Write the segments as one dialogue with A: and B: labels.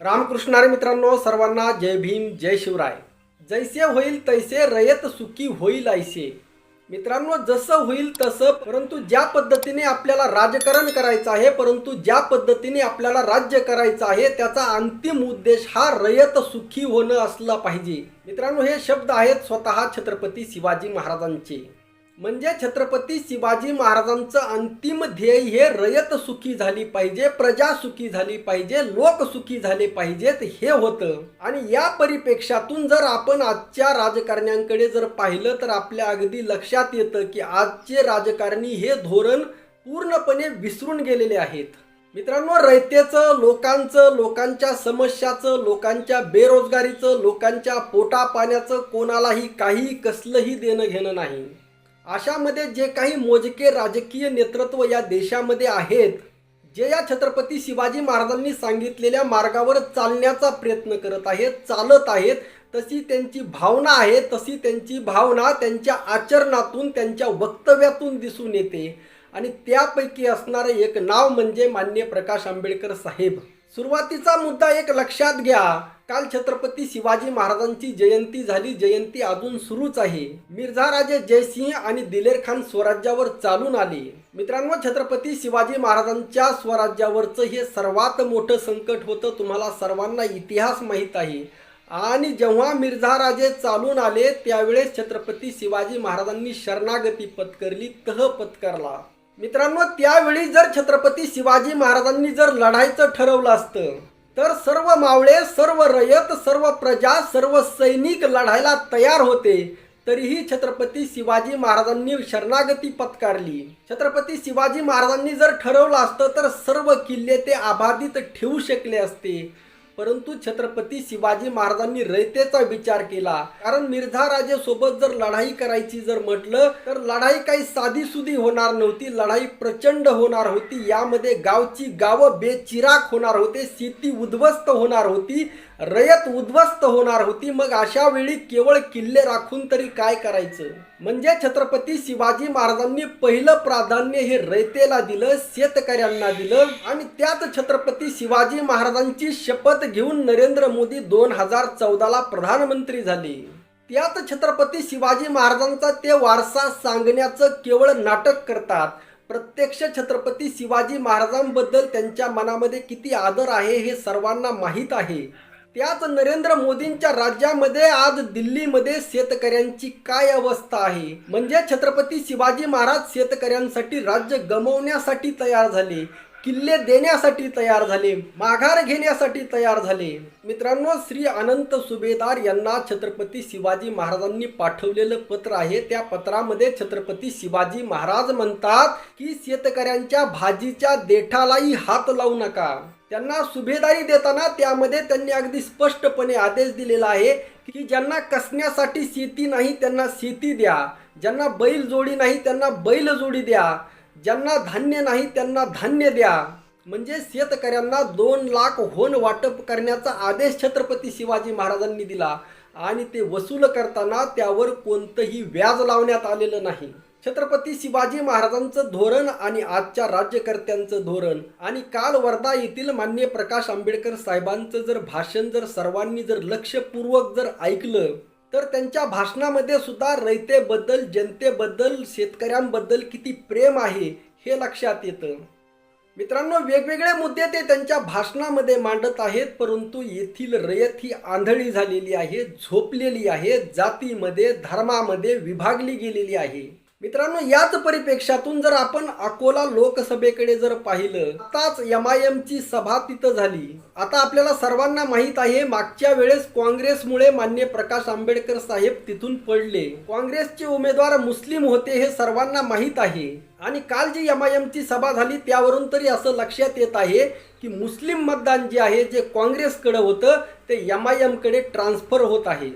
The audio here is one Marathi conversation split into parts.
A: रामकृष्णारे मित्रांनो सर्वांना जय भीम जय शिवराय. जैसे होईल तैसे रयत सुखी होईल ऐसे. मित्रांनो जसं होईल तसं परंतु ज्या पद्धतीने आपल्याला राजकारण करायचं आहे परंतु ज्या पद्धतीने आपल्याला राज्य करायचं आहे त्याचा अंतिम उद्देश हा रयत सुखी होणं असला पाहिजे. मित्रांनो हे शब्द आहेत स्वतः छत्रपती शिवाजी महाराजांचे. म्हणजे छत्रपती शिवाजी महाराजांचं अंतिम ध्येय हे रयत सुखी झाली पाहिजे प्रजा सुखी झाली पाहिजे लोक सुखी झाले पाहिजेत हे होतं. आणि या परिपेक्षातून जर आपण आजच्या राजकारण्यांकडे जर पाहिलं तर आपल्या अगदी लक्षात येतं की आजचे राजकारणी हे धोरण पूर्णपणे विसरून गेलेले आहेत. मित्रांनो रयतेचं लोकांचं लोकांच्या समस्याचं लोकांच्या बेरोजगारीचं लोकांच्या पोटापाण्याचं कोणालाही काही कसलंही देणं घेणं नाही. अशामध्ये जे काही मोजके राजकीय नेतृत्व या देशामध्ये आहेत जे या छत्रपती शिवाजी महाराजांनी सांगितलेल्या मार्गावर चालण्याचा प्रयत्न करत आहेत चालत आहेत तशी त्यांची भावना आहे तशी त्यांची भावना त्यांच्या आचरणातून त्यांच्या वक्तव्यातून दिसून येते. आणि त्यापैकी असणारं एक नाव म्हणजे मान्य प्रकाश आंबेडकर साहेब. सुरुवातीचा मुद्दा एक लक्षात घ्या. काल छत्रपती शिवाजी महाराजांची जयंती झाली. जयंती अजून सुरूच आहे. मिर्झा राजे जयसिंह आणि दिलेर खान स्वराज्यावर चालून आले. मित्रांनो छत्रपती शिवाजी महाराजांच्या स्वराज्यावरचं हे सर्वात मोठं संकट होतं तुम्हाला सर्वांना इतिहास माहीत आहे. आणि जेव्हा मिर्झा राजे चालून आले त्यावेळेस छत्रपती शिवाजी महाराजांनी शरणागती पत्करली तह पत्करला. मित्रांनो त्यावेळी जर छत्रपती शिवाजी महाराजांनी जर लढायचं ठरवलं असतं तर सर्व मावळे सर्व रयत सर्व प्रजा सर्व सैनिक लढायला तयार होते. तरीही छत्रपती शिवाजी महाराजांनी शरणागती पत्कारली. छत्रपती शिवाजी महाराजांनी जर ठरवलं असतं तर सर्व किल्ले ते आबाधित ठेवू शकले असते. परंतु छत्रपती शिवाजी महाराजांनी रयतेचा विचार केला. कारण मिर्झा राजेसोबत जर लढाई करायची जर म्हटलं तर लढाई काही साधी सुधी होणार नव्हती. लढाई प्रचंड होणार होती. यामध्ये गावची गावं बेचिराक होणार होते. शेती उद्ध्वस्त होणार होती. रयत उद्ध्वस्त होणार होती. मग अशा वेळी केवळ किल्ले राखून तरी काय करायचं? म्हणजे छत्रपती शिवाजी महाराजांनी पहिलं प्राधान्य हे रयतेला दिलं शेतकऱ्यांना दिलं आणि त्यात छत्रपती शिवाजी महाराजांची शपथ घेऊन नरेंद्र मोदी दोन हजार चौदाला प्रधानमंत्री झाले. त्यात छत्रपती शिवाजी महाराजांचा ते वारसा सांगण्याचं केवळ नाटक करतात. प्रत्यक्ष छत्रपती शिवाजी महाराजांबद्दल त्यांच्या मनामध्ये किती आदर आहे हे सर्वांना माहीत आहे. त्याच नरेंद्र मोदींच्या राज्यामध्ये आज दिल्लीमध्ये शेतकऱ्यांची काय अवस्था आहे? म्हणजे छत्रपती शिवाजी महाराज शेतकऱ्यांसाठी राज्य गमवण्यासाठी तयार झाले. किल्ले देण्यासाठी तयार झाले माघार घेण्यासाठी तयार झाले. मित्रांनो श्री अनंत सुभेदार यांना छत्रपती शिवाजी महाराजांनी पाठवलेलं पत्र आहे. त्या पत्रामध्ये छत्रपती शिवाजी महाराज म्हणतात की शेतकऱ्यांच्या भाजीच्या देठालाही हात लावू नका. त्यांना सुभेदारी देताना त्यामध्ये त्यांनी अगदी स्पष्टपणे आदेश दिलेला आहे की ज्यांना कसण्यासाठी शेती नाही त्यांना शेती द्या. ज्यांना बैल जोडी नाही त्यांना बैल जोडी द्या. ज्यांना धान्य नाही त्यांना धान्य द्या. म्हणजे शेतकऱ्यांना दोन लाख होन वाटप करण्याचा आदेश छत्रपती शिवाजी महाराजांनी दिला आणि ते वसूल करताना त्यावर कोणतंही व्याज लावण्यात आलेलं नाही. छत्रपती शिवाजी महाराजांचं धोरण आणि आजच्या राज्यकर्त्यांचं धोरण आणि काल वर्धा येथील मान्य प्रकाश आंबेडकर साहेबांचं जर भाषण जर सर्वांनी जर लक्षपूर्वक जर ऐकलं तर त्यांच्या भाषणामध्ये सुद्धा रयतेबद्दल जनतेबद्दल शेतकऱ्यांबद्दल किती प्रेम आहे हे लक्षात येतं. मित्रांनो वेगवेगळे मुद्दे ते त्यांच्या भाषणामध्ये मांडत आहेत परंतु येथील रयत ही आंधळी झालेली आहे झोपलेली आहे जातीमध्ये धर्मामध्ये विभागली गेलेली आहे. मित्रांनो याच परिपेक्षातून जर आपण अकोला लोकसभेकडे जर पाहिलं आताच एम आय एमची सभा तिथं झाली. आता आपल्याला सर्वांना माहीत आहे मागच्या वेळेस काँग्रेसमुळे मान्य प्रकाश आंबेडकर साहेब तिथून पडले. काँग्रेसचे उमेदवार मुस्लिम होते हे सर्वांना माहीत आहे. आणि काल जी एम आय एमची सभा झाली त्यावरून तरी असं लक्षात येत आहे की मुस्लिम मतदान जे आहे जे काँग्रेसकडं होतं ते एम आय एमकडे ट्रान्सफर होत आहे.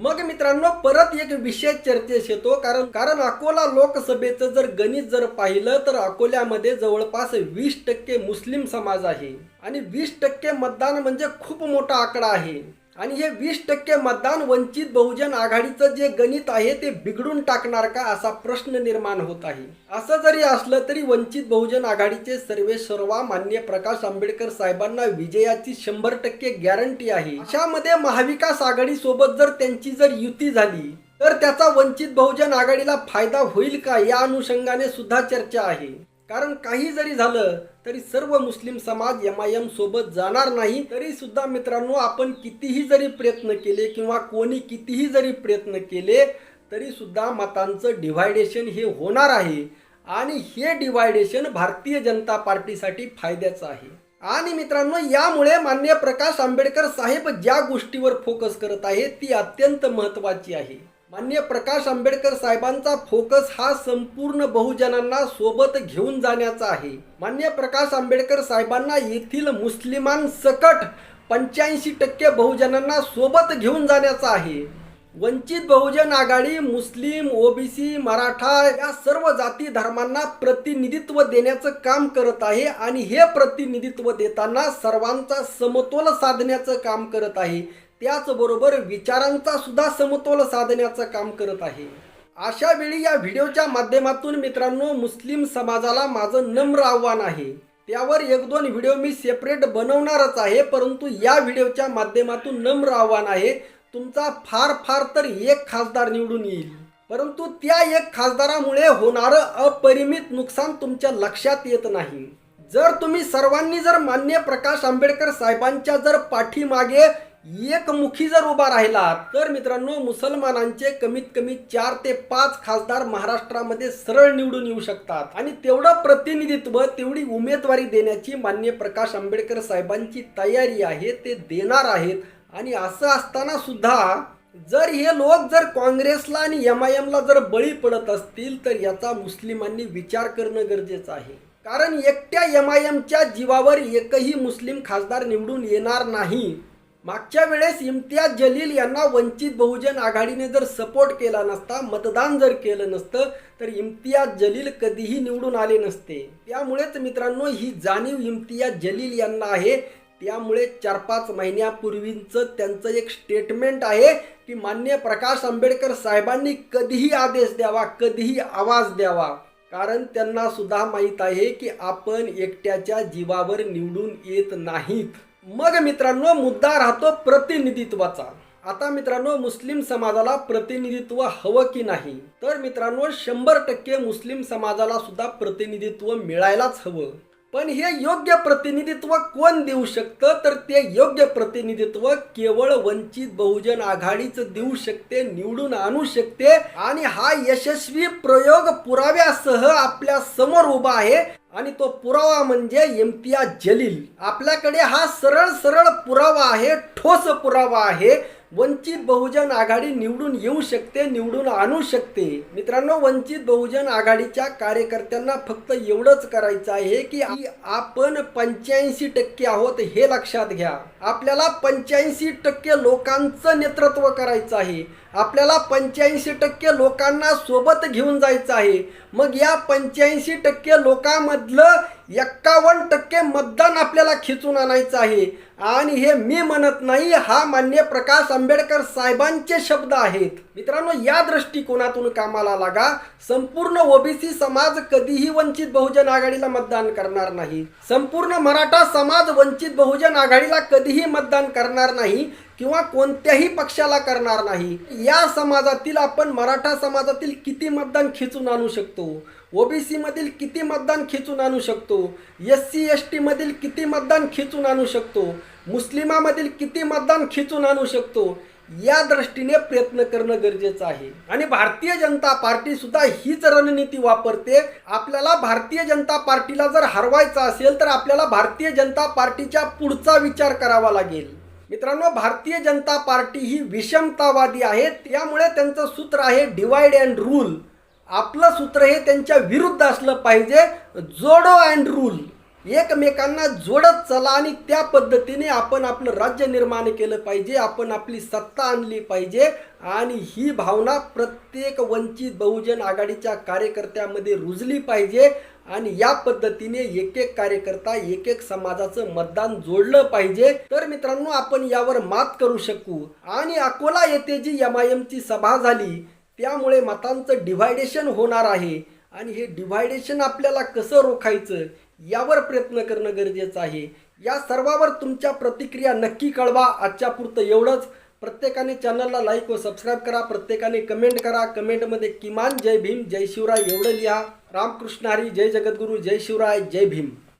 A: मग मित्रांनो परत एक विषय चर्चेस येतो. कारण कारण अकोला लोकसभेचं जर गणित जर पाहिलं तर अकोल्यामध्ये जवळपास वीस टक्के मुस्लिम समाज आहे. आणि वीस टक्के मतदान म्हणजे खूप मोठा आकडा आहे. आणि हे वीस टक्के मतदान वंचित बहुजन आघाडीचं जे गणित आहे ते बिघडून टाकणार का असा प्रश्न निर्माण होत आहे. असं जरी असलं तरी वंचित बहुजन आघाडीचे सर्वे सर्वा मान्य प्रकाश आंबेडकर साहेबांना विजयाची शंभर टक्के गॅरंटी आहे. अशामध्ये महाविकास आघाडी सोबत जर त्यांची जर युती झाली तर त्याचा वंचित बहुजन आघाडीला फायदा होईल का या अनुषंगाने सुद्धा चर्चा आहे. कारण काही जरी झालं तरी सर्व मुस्लिम समाज एम आय एम सोबत जाणार नाही. तरी सुद्धा मित्रांनो आपण कितीही जरी प्रयत्न केले किंवा कोणी कितीही जरी प्रयत्न केले तरी सुद्धा मतांचं डिव्हायडेशन हे होणार आहे. आणि हे डिव्हायडेशन भारतीय जनता पार्टीसाठी फायद्याचं आहे. आणि मित्रांनो यामुळे मान्य प्रकाश आंबेडकर साहेब ज्या गोष्टीवर फोकस करत आहे ती अत्यंत महत्वाची आहे. मान्य प्रकाश आंबेडकर साहेबांचा फोकस हा संपूर्ण बहुजनांना सोबत घेऊन जाण्याचा आहे. मान्य प्रकाश आंबेडकर साहेबांना येथील मुस्लिमांसकट पंच्याऐंशी टक्के बहुजनांना सोबत घेऊन जाण्याचा आहे. वंचित बहुजन आघाडी मुस्लिम ओबीसी मराठा या सर्व जाती धर्मांना प्रतिनिधित्व देण्याचं काम करत आहे आणि हे प्रतिनिधित्व देताना सर्वांचा समतोल साधण्याचं काम करत आहे. त्याचबरोबर विचारांचा सुद्धा समतोल साधण्याचं काम करत आहे. अशा वेळी या व्हिडिओच्या माध्यमातून मित्रांनो मुस्लिम समाजाला माझं नम्र आव्हान आहे. त्यावर एक दोन व्हिडिओ मी सेपरेट बनवणारच आहे परंतु या व्हिडिओच्या माध्यमातून नम्र आव्हान आहे. तुमचा फार फार तर एक खासदार निवडून येईल. परंतु त्या एक खासदारामुळे होणारं अपरिमित नुकसान तुमच्या लक्षात येत नाही. जर तुम्ही सर्वांनी जर मान्य प्रकाश आंबेडकर साहेबांच्या जर पाठीमागे एकमुखी जर उभा राहिला तर मित्रांनो मुसलमानांचे कमीत कमी चार ते पाच खासदार महाराष्ट्रामध्ये सरळ निवडून येऊ शकतात. आणि तेवढं प्रतिनिधित्व तेवढी उमेदवारी देण्याची मान्य प्रकाश आंबेडकर साहेबांची तयारी आहे ते देणार आहेत. आणि असं असताना सुद्धा जर हे लोक जर काँग्रेसला आणि एम आय एमला जर बळी पडत असतील तर याचा मुस्लिमांनी विचार करणं गरजेचं आहे. कारण एकट्या एम आय एमच्या जीवावर एकही मुस्लिम खासदार निवडून येणार नाही. मागच्या वेळेस इम्तियाज जलील यांना वंचित बहुजन आघाडीने जर सपोर्ट केला नसता मतदान जर केलं नसतं तर इम्तियाज जलील कधीही निवडून आले नसते. त्यामुळेच मित्रांनो ही जाणीव इम्तियाज जलील यांना आहे. त्यामुळे चार पाच महिन्यापूर्वींचं त्यांचं एक स्टेटमेंट आहे की मान्य प्रकाश आंबेडकर साहेबांनी कधीही आदेश द्यावा कधीही आवाज द्यावा. कारण त्यांना सुद्धा माहीत आहे की आपण एकट्याच्या जीवावर निवडून येत नाहीत. मग मित्रांनो मुद्दा राहतो प्रतिनिधित्वाचा. आता मित्रांनो मुस्लिम समाजाला प्रतिनिधित्व हवं की नाही? तर मित्रांनो शंभर टक्के मुस्लिम समाजाला सुद्धा प्रतिनिधित्व मिळायलाच हवं. पण हे योग्य प्रतिनिधित्व कोण देऊ शकतं? तर ते योग्य प्रतिनिधित्व केवळ वंचित बहुजन आघाडीच देऊ शकते निवडून आणू शकते. आणि हा यशस्वी प्रयोग पुराव्यासह आपल्यासमोर उभा आहे. आणि तो पुरावा म्हणजे इम्तियाज जलील. आपल्याकडे हा सरळ सरळ पुरावा आहे ठोस पुरावा आहे. वंचित बहुजन आघाडी निवडून येऊ शकते निवडून आणू शकते. मित्रांनो वंचित बहुजन आघाडीच्या कार्यकर्त्यांना फक्त एवढंच करायचं आहे की आपण पंच्याऐंशी टक्के आहोत हे लक्षात घ्या. आपल्याला पंच्याऐंशी टक्के लोकांचं नेतृत्व करायचं आहे. आपल्याला पंच्याऐंशी टक्के लोकांना सोबत घेऊन जायचं आहे. मग या पंच्याऐंशी टक्के लोकांमधलं एक्कावन्न टक्के मतदान आपल्याला खिचून आणायचं आहे. आणि हे मी म्हणत नाही हा मान्य प्रकाश आंबेडकर साहेबांचे शब्द आहेत. मित्रांनो या दृष्टिकोनातून कामाला लागा. संपूर्ण ओबीसी समाज कधीही वंचित बहुजन आघाडीला मतदान करणार नाही. संपूर्ण मराठा समाज वंचित बहुजन आघाडीला कधीही मतदान करणार नाही किंवा कोणत्याही पक्षाला करणार नाही. या समाजातील आपण मराठा समाजातील किती मतदान खिचून आणू शकतो? ओ बी सीमधील किती मतदान खिचून आणू शकतो? एस सी एस टीमधील किती मतदान खिचून आणू शकतो? मुस्लिमामधील किती मतदान खिचून आणू शकतो? या दृष्टीने प्रयत्न करणं गरजेचं आहे. आणि भारतीय जनता पार्टी सुद्धा हीच रणनीती वापरते. आपल्याला भारतीय जनता पार्टीला जर हरवायचं असेल तर आपल्याला भारतीय जनता पार्टीच्या पुढचा विचार करावा लागेल. मित्रांनो भारतीय जनता पार्टी ही विषमतावादी आहे. त्यामुळे त्यांचं सूत्र आहे डिवाइड अँड रूल आपलं सूत्र हे त्यांच्या विरुद्ध असलं पाहिजे. जोडो अँड रूल एकमेकांना जोडत चला आणि त्या पद्धतीने आपण आपलं राज्य निर्माण केलं पाहिजे. आपण आपली सत्ता आणली पाहिजे. आणि ही भावना प्रत्येक वंचित बहुजन आघाडीच्या कार्यकर्त्यामध्ये रुजली पाहिजे. आणि या पद्धतीने एक एक कार्यकर्ता एक एक समाजाचं मतदान जोडलं पाहिजे. तर मित्रांनो आपण यावर मात करू शकू. आणि अकोला येथे जी एम आय एमची सभा झाली त्यामुळे मतांचं डिव्हायडेशन होणार आहे. आणि हे डिव्हायडेशन आपल्याला कसं रोखायचं यावर प्रयत्न करणं गरजेचं आहे. या सर्वावर तुमच्या प्रतिक्रिया नक्की कळवा. आजच्या पुरतं एवढंच. प्रत्येकाने चॅनलला लाईक व सबस्क्राईब करा. प्रत्येकाने कमेंट करा. कमेंटमध्ये किमान जय भीम जय शिवराय एवढं लिहा. रामकृष्ण हरी जय जगद्गुरू जय शिवराय जय भीम.